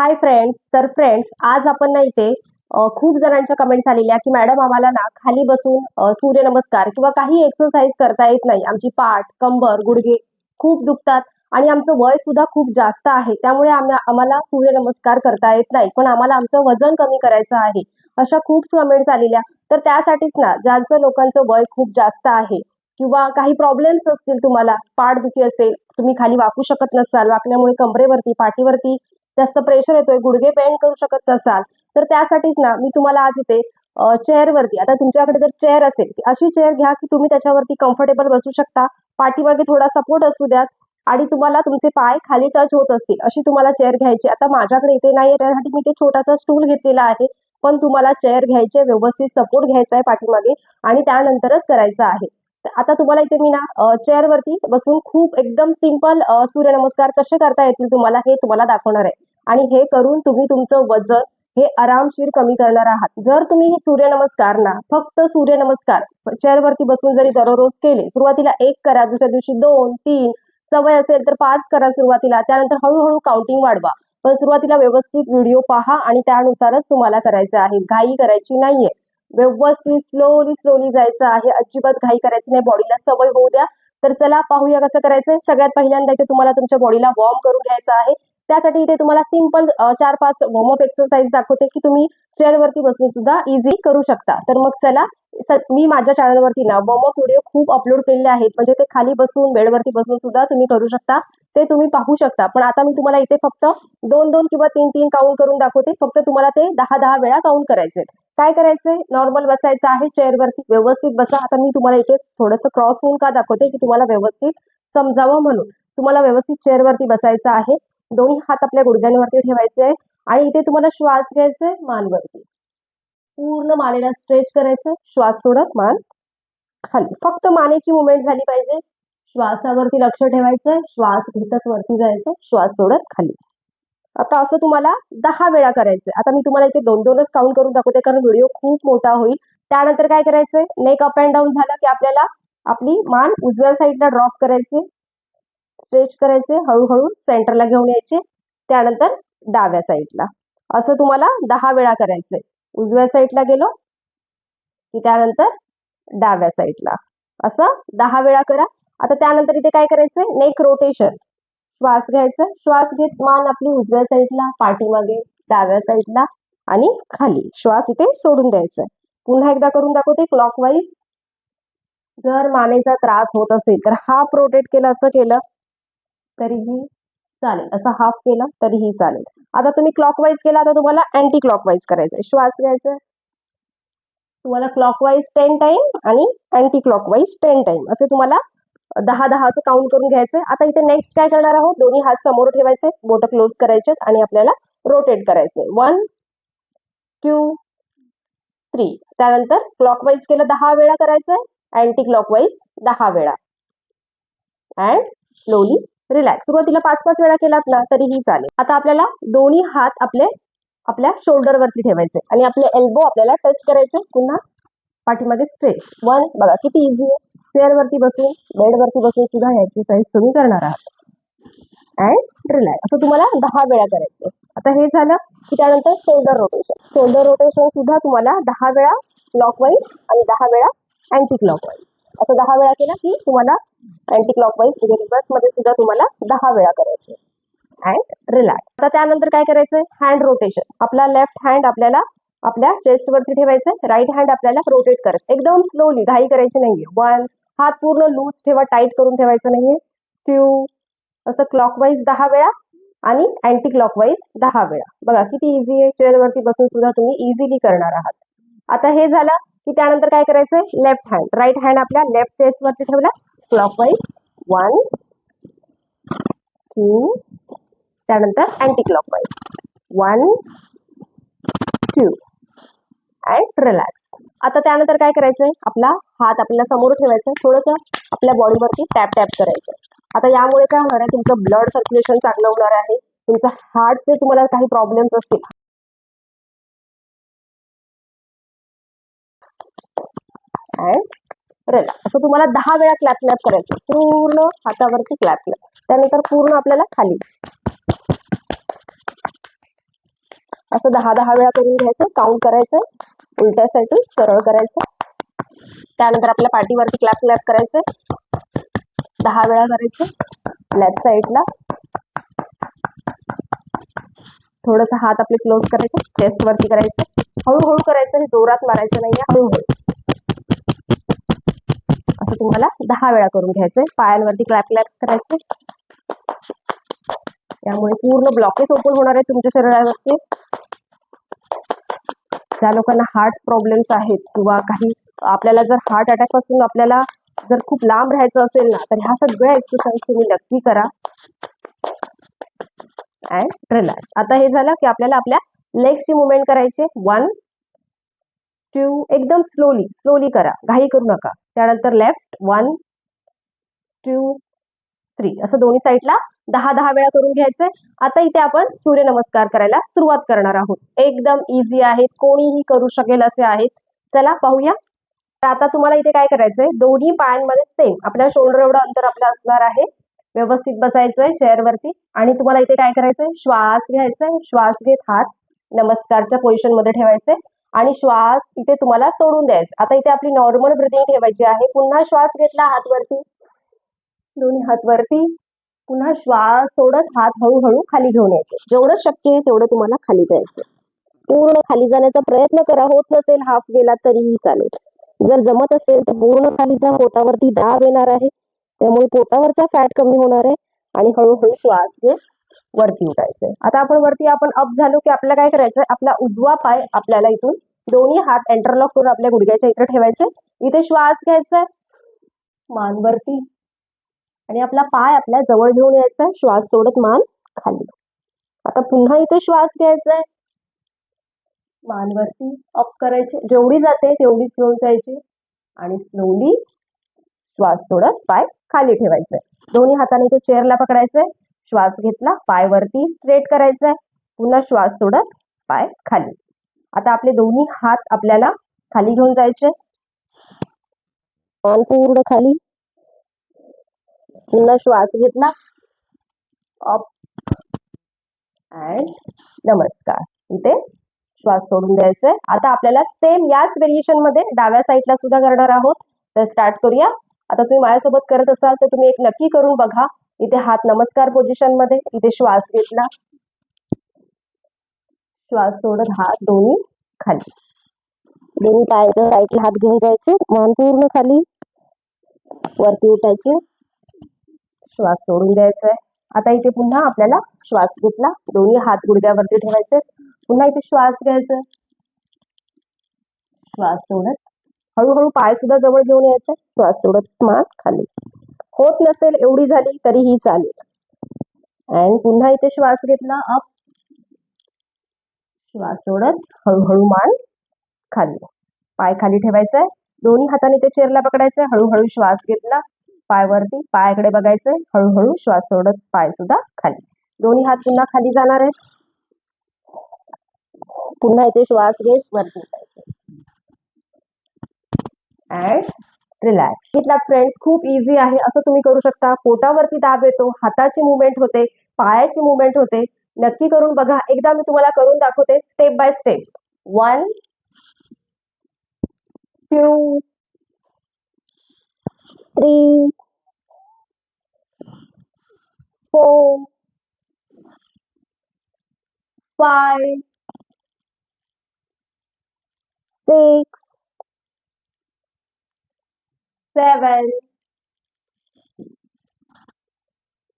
Hi friends तर friends आज आपण ना इथे खूप जणांच्या कमेंट्स आलेल्या की मॅडम आम्हाला ना खाली बसून सूर्यनमस्कार किंवा काही एक्सरसाइज करता येत नाही. आमची पाठ कंबर गुडघे खूप दुखतात आणि आमचं वय सुद्धा खूप जास्त आहे. त्यामुळे आम्हा आम्हाला सूर्यनमस्कार करता येत नाही. पण आम्हाला आमचं वजन कमी करायचं आहे. अशा खूप कमेंट्स आलेल्या. तर त्यासाठीच ना ज्यांचं लोकांचं वय खूप जास्त आहे किंवा काही प्रॉब्लेम्स असतील तुम्हाला पाठदुखी असेल तुम्ही खाली वाकू शकत नसाल वाकण्यामुळे कमरेवरती पाठीवरती जास्त प्रेशर येतोय गुडघे बेंड करू शकत नसाल तर त्यासाठीच ना मी तुम्हाला आज इथे चेअरवरती आता तुमच्याकडे जर चेअर असेल अशी चेअर घ्या की तुम्ही त्याच्यावरती कम्फर्टेबल बसू शकता. पाठीमागे थोडा सपोर्ट असू द्यात आणि तुम्हाला तुमचे पाय खाली टच होत असतील अशी तुम्हाला चेअर घ्यायची. आता माझ्याकडे इथे नाहीये त्यासाठी मी ते छोटासा स्टूल घेतलेला आहे पण तुम्हाला चेअर घ्यायचे व्यवस्थित सपोर्ट घ्यायचा आहे पाठीमागे आणि त्यानंतरच करायचं आहे. आता तुम्हाला इथे मी ना चेअरवरती बसून खूप एकदम सिंपल सूर्यनमस्कार कसे करता येतील तुम्हाला हे तुम्हाला दाखवणार आहे. आणि हे करून तुम्ही तुमचं वजन हे आरामशीर कमी करणार आहात. जर तुम्ही हे सूर्यनमस्कार ना फक्त सूर्यनमस्कार चेअरवरती बसून जरी दररोज केले सुरुवातीला एक करा दुसऱ्या दिवशी दोन तीन सवय असेल तर पाच करा सुरुवातीला त्यानंतर हळूहळू काउंटिंग वाढवा. पण सुरुवातीला व्यवस्थित व्हिडिओ पहा आणि त्यानुसारच तुम्हाला करायचं आहे. घाई करायची नाहीये. व्यवस्थित स्लोली स्लोली जायचं आहे. अजिबात घाई करायची नाही बॉडीला सवय होऊ द्या. तर चला पाहूया कसं करायचं सगळ्यात पहिल्यांदा इथे तुम्हाला तुमच्या बॉडीला वॉर्म करून घ्यायचं आहे. त्यासाठी इथे तुम्हाला सिंपल चार पाच वॉर्मअप एक्सरसाइज दाखवते की तुम्ही चेअरवरती बसून सुद्धा इझी करू शकता. तर मग चला मी माझ्या चॅनलवरती ना वॉर्मअप व्हिडिओ खूप अपलोड केलेले आहेत. म्हणजे ते खाली बसून बेडवरती बसून सुद्धा तुम्ही करू शकता. ते तुम्ही पाहू शकता. पण आता मी तुम्हाला इथे फक्त दोन दोन किंवा तीन तीन काउंट करून दाखवते. फक्त तुम्हाला ते दहा दहा वेळा काउंट करायचे. काय करायचंय नॉर्मल बसायचं आहे चेअरवरती व्यवस्थित बसा. आता मी तुम्हाला इथे थोडंसं क्रॉस होऊन का दाखवते की तुम्हाला व्यवस्थित समजावं म्हणून. तुम्हाला व्यवस्थित चेअरवरती बसायचं आहे. दोन्ही हात आपल्या गुडघ्यांवरती ठेवायचे आहे. आणि इथे तुम्हाला श्वास घ्यायचा आहे मानवरती. पूर्ण मानेला स्ट्रेच करायचं. श्वास सोडत मान खाली. फक्त मानेची मुवमेंट झाली पाहिजे. श्वासावरती लक्ष ठेवायचं. श्वास घेतच वरती जायचं. श्वास सोडत खाली. आता असं तुम्हाला दहा वेळा करायचंय. आता मी तुम्हाला इथे दोन दोनच काउंट करून दाखवते कारण व्हिडिओ खूप मोठा होईल. त्यानंतर काय करायचंय? नेक अप अँड डाऊन झालं की आपल्याला आपली मान उजव्या साईडला ड्रॉप करायची. स्ट्रेच करायचे. हळूहळू सेंटरला घेऊन यायचे. त्यानंतर डाव्या साईडला असं तुम्हाला दहा वेळा करायचंय. उजव्या साईडला गेलो की त्यानंतर डाव्या साईडला. असं दहा वेळा करा. आता त्यानंतर इथे काय करायचंय? Neck rotation. श्वास घ्यायचा. श्वास घेत मान आपली उजव्या साईडला पाठीमागे डाव्या साईडला आणि खाली. श्वास इथे सोडून द्यायचा. पुन्हा एकदा करून दाखवते. क्लॉकवाईज जर मानेचा त्रास होत असेल तर हा प्रोटेक्ट केलं असं केलं तरीही चालेल. असं हाफ केलं तरीही चालेल. आता तुम्ही क्लॉकवाईज केला तर तुम्हाला अँटी क्लॉकवाईज करायचंय श्वास घ्यायचा. तुम्हाला क्लॉकवाईज टेन टाइम आणि अँटी क्लॉकवाईज टेन टाइम असे तुम्हाला दहा दहा असं काउंट करून घ्यायचंय आता इथे नेक्स्ट काय करणार आहोत? दोन्ही हात समोर ठेवायचे बोट क्लोज करायचे आणि आपल्याला रोटेट करायचंय वन टू थ्री त्यानंतर क्लॉकवाईज केलं दहा वेळा करायचंय अँटी क्लॉकवाईज दहा वेळा. अँड स्लोली रिलॅक्स सुरुवातीला पाच पाच वेळा केलात ना तरीही चालेल. आता आपल्याला दोन्ही हात आपले आपल्या शोल्डरवरती ठेवायचे आणि आपले एल्बो आपल्याला टच करायचे. पुन्हा पाठीमध्ये स्ट्रेट वन बघा किती इझी आहे. चेअरवरती बसून बेडवरती बसून सुद्धा ह्याची साईज तुम्ही करणार आहात. अँड रिलॅक्स असं तुम्हाला दहा वेळा करायचं आता हे झालं की त्यानंतर शोल्डर रोटेशन शोल्डर रोटेशन सुद्धा तुम्हाला दहा वेळा क्लॉकवाईज आणि दहा वेळा अँटी क्लॉकवाईज असं दहा वेळा केला की तुम्हाला अँटी क्लॉकवाईज म्हणजे रिव्हर्समध्ये सुद्धा तुम्हाला दहा वेळा करायचे. अँड रिलॅक्स आता त्यानंतर काय करायचंय? हँड रोटेशन आपला लेफ्ट हँड आपल्याला आपल्या चेस्ट वरती ठेवायचं राईट हँड आपल्याला रोटेट करायचं एकदम स्लोली घाई करायची नाहीये. वन हात पूर्ण लूज ठेवा टाईट करून ठेवायचं नाहीये. क्यू असं क्लॉकवाईज दहा वेळा आणि अँटी क्लॉकवाईज दहा वेळा. बघा किती इझी आहे. चेअरवरती बसून सुद्धा तुम्ही इझिली करणार आहात. आता हे झालं. की त्यानंतर काय करायचंय लेफ्ट हँड राईट हँड आपल्या लेफ्ट चेस्ट वरती ठेवला. क्लॉकवाईज वन टू त्यानंतर anti clockwise one two and relax आता त्यानंतर काय करायचंय आपला हात आपल्याला समोर ठेवायचा. थोडंसं आपल्या बॉडीवरती टॅप टॅप करायचं. आता यामुळे काय होणार आहे? तुमचं ब्लड सर्क्युलेशन चांगलं होणार आहे. तुमचं हार्टचे तुम्हाला काही प्रॉब्लेम्स असतील. अँड रिलॅक्स असं तुम्हाला दहा वेळा क्लॅप क्लॅप करायचं. पूर्ण हातावरती क्लॅप क्लॅप त्यानंतर पूर्ण आपल्याला खाली. असं दहा दहा वेळा करून घ्यायचं. काउंट करायचं. उलट्या सरळ करायचं. त्यानंतर आपल्या पाठीवरती क्लॅप क्लॅप करायचं. दहा वेळा करायचं. लेफ्ट साईडला थोडंसं हात आपले क्लोज करायचे. चेस्ट वरती करायचं. हळूहळू करायचं. हे जोरात मारायचं नाहीये. हळूहळू. तुम्हाला दहा वेळा करून घ्यायचंय. पायांवरती क्लॅप क्लॅप करायचे त्यामुळे पूर्ण ब्लॉकेज ओपन होणार आहे तुमच्या शरीरावरचे. ज्या लोकांना हार्ट प्रॉब्लेम्स आहेत किंवा काही आपल्याला जर हार्ट अटॅकपासून आपल्याला जर खूप लांब राहायचं असेल ना तर ह्या सगळ्या एक्सरसाइज तुम्ही नक्की करा. अँड रिलॅक्स आता हे झालं की आपल्याला आपल्या लेग्सची मुवमेंट करायचे वन टू एकदम स्लोली स्लोली करा. घाई करू नका. त्यानंतर लेफ्ट वन टू थ्री असं दोन्ही साईडला दहा दहा वेळा करून घ्यायचंय. आता इथे आपण सूर्यनमस्कार करायला सुरुवात करणार आहोत. एकदम इझी आहेत कोणीही करू शकेल असे आहेत. चला पाहूया. तर आता तुम्हाला इथे काय करायचंय? दोन्ही पायांमध्ये सेम आपल्या शोल्डर एवढं अंतर आपलं असणार आहे. व्यवस्थित बसायचंय चेअरवरती आणि तुम्हाला इथे काय करायचंय? श्वास घ्यायचाय. श्वास घेत हात नमस्कारच्या पोझिशनमध्ये ठेवायचे आणि श्वास इथे तुम्हाला सोडून द्यायचा. आता इथे आपली नॉर्मल ब्रिथिंग ठेवायची आहे. पुन्हा श्वास घेतला हात वरती दोन्ही हात वरती पुन्हा श्वास सोडत हात हळूहळू खाली घेऊन यायचे. जेवढं शक्य आहे तेवढं तुम्हाला खाली जायचं पूर्ण खाली जाण्याचा प्रयत्न करा. होत नसेल हाफ गेला तरीही चालेल. जर जमत असेल तर पूर्ण खाली जा. पोटावरती दाब येणार आहे. त्यामुळे पोटावरचा फॅट कमी होणार आहे. आणि हळूहळू श्वास घेत वरती उठायचंय. आता आपण वरती आपण अप झालो की आपल्याला काय करायचंय? आपला उजवा पाय आपल्याला इथून दोन्ही हात एंटरलॉक करून आपल्या गुडघ्याच्या इथे ठेवायचे इथे श्वास घ्यायचा मान वरती. आणि आपला पाय आपल्या जवळ घेऊन यायचा श्वास सोडत मान खाली. आता पुन्हा इथे श्वास घ्यायचा आहे मान वरती अप करायचे. जेवढी जाते तेवढीच घेऊन जायची. आणि स्लोली श्वास सोडत पाय खाली ठेवायचे दोन्ही हाताने इथे चेअरला पकडायचंय. श्वास घेतला पाय वरती स्ट्रेट करायचंय. पुन्हा श्वास सोडत पाय खाली. आता आपले दोन्ही हात आपल्याला खाली घेऊन जायचे. मान पूर्ण खाली. पुन्हा श्वास घेतला. अप अँड नमस्कार. इथे श्वास सोडून द्यायचंय. आता आपल्याला सेम याच व्हेरिएशनमध्ये डाव्या साईडला सुद्धा करणार आहोत. तर स्टार्ट करूया. आता तुम्ही माझ्यासोबत करत असाल तर तुम्ही एक नक्की करून बघा. इथे हात नमस्कार पोझिशनमध्ये. इथे श्वास घेतला. श्वास सोडत हात दोन्ही खाली. दोन्ही पायाच्या साईडला हात घेऊन जायचे. मान पूर्ण खाली. वरती उठायचे. श्वास सोडून द्यायचा आहे आता इथे पुन्हा आपल्याला श्वास घेतला. दोन्ही हात गुडघ्यावरती ठेवायचे. पुन्हा इथे श्वास घ्यायचा. श्वास सोडत हळूहळू पाय सुद्धा जवळ घेऊन यायचा. श्वास सोडत मान खाली. होत नसेल एवढी झाली तरीही चालेल. अँड पुन्हा इथे श्वास घेतला अप श्वास सोडत हळूहळू मान खाली. पाय खाली ठेवायचा आहे दोन्ही हाताने ते चेअरला पकडायचंय. हळूहळू श्वास घेतला पाय वरती पायाकडे बघायचंय. हळूहळू श्वास सोडत पाय सुद्धा खाली. दोन्ही हात पुन्हा खाली जाणार आहेत. पुन्हा इथे श्वास घेत वरती अँड रिलॅक्स इथला फ्रेंड्स खूप इझी आहे. असं तुम्ही करू शकता. पोटावरती दाब येतो. हाताची मुवमेंट होते. पायाची मुवमेंट होते. नक्की करून बघा. एकदा मी तुम्हाला करून दाखवते. Step by step one two three four five six seven,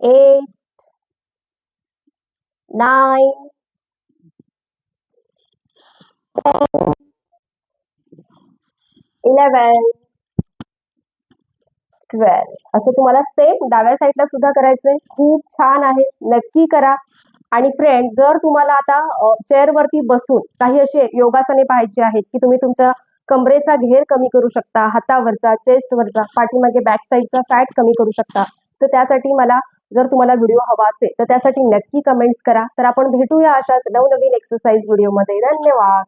eight, nine, ten, eleven, twelve असं तुम्हाला सेम डाव्या साईडला सुद्धा करायचंय. खूप छान आहे. नक्की करा. आणि फ्रेंड जर तुम्हाला आता चेअरवरती बसून काही असे योगासने पाहायचे आहेत की तुम्ही तुमचा कमरेचा घेर कमी करू शकता हातावरचा चेस्टवरचा पाठीमागे बॅक साईडचा फॅट कमी करू शकता. तर त्यासाठी मला जर तुम्हाला व्हिडिओ हवा असेल तर त्यासाठी नक्की कमेंट्स करा. तर आपण भेटूया अशाच नवनवीन एक्सरसाइज व्हिडिओमध्ये धन्यवाद!